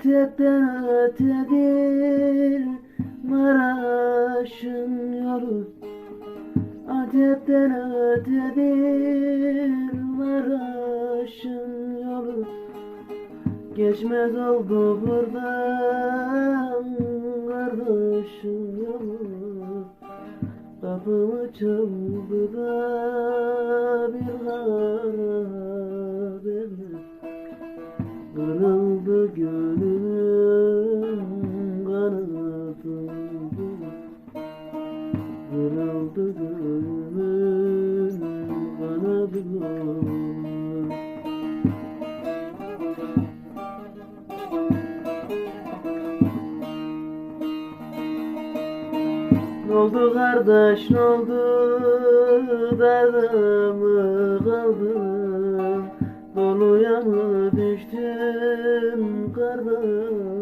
Antep'ten ötedir Maraş'ın yolu. Antep'ten ötedir Maraş'ın yolu. Geçmez oldu buradan Kardeşim yolu. Kapımı çaldı da bir harabe Kırıldı gönlüm oldu kardeş ne oldu? Derdimi kaldım Doluya mı düştüm kaldım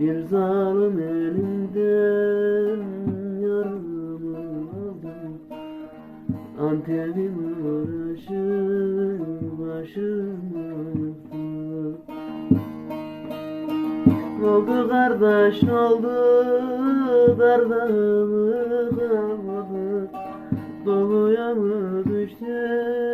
Bir zalim Başıma yıktı ne oldu kardeş oldu derdamı kalmadı Doluya mı düştün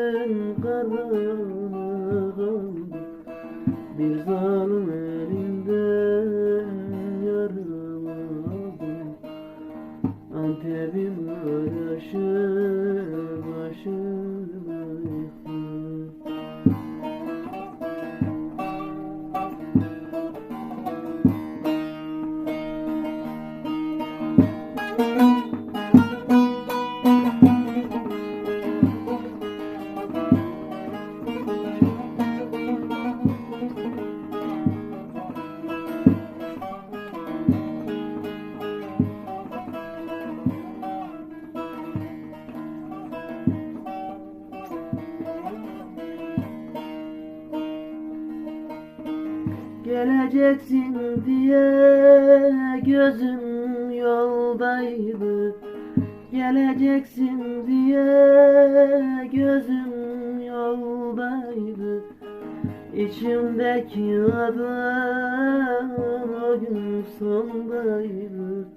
Geleceksin diye gözüm yoldaydı. Geleceksin diye gözüm yoldaydı. İçimdeki adam o gün sondaydı.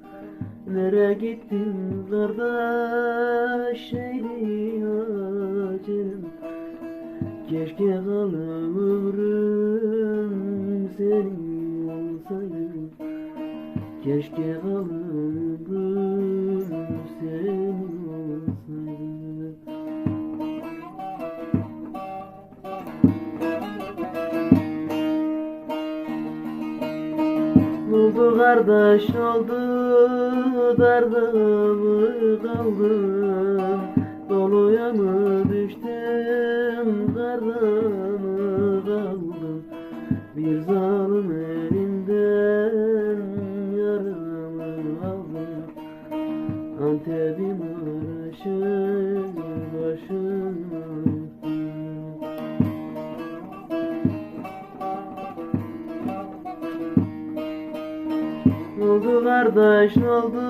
Nereye gittin kardeş eyli acım Keşke kalan senin olsaydı Keşke ömrüm senin olsaydı. Oldu kardeş oldu derdamı kaldım Doluya mı oldu kardeş oldu?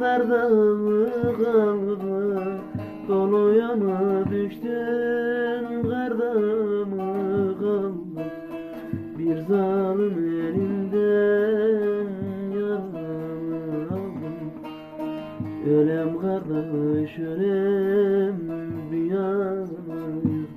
Derdamı kaldı. Dolu yana düştün Kardamı kaldı. Bir zalim elinden Yalanı aldım Ölem kardeş ölem Bir yanım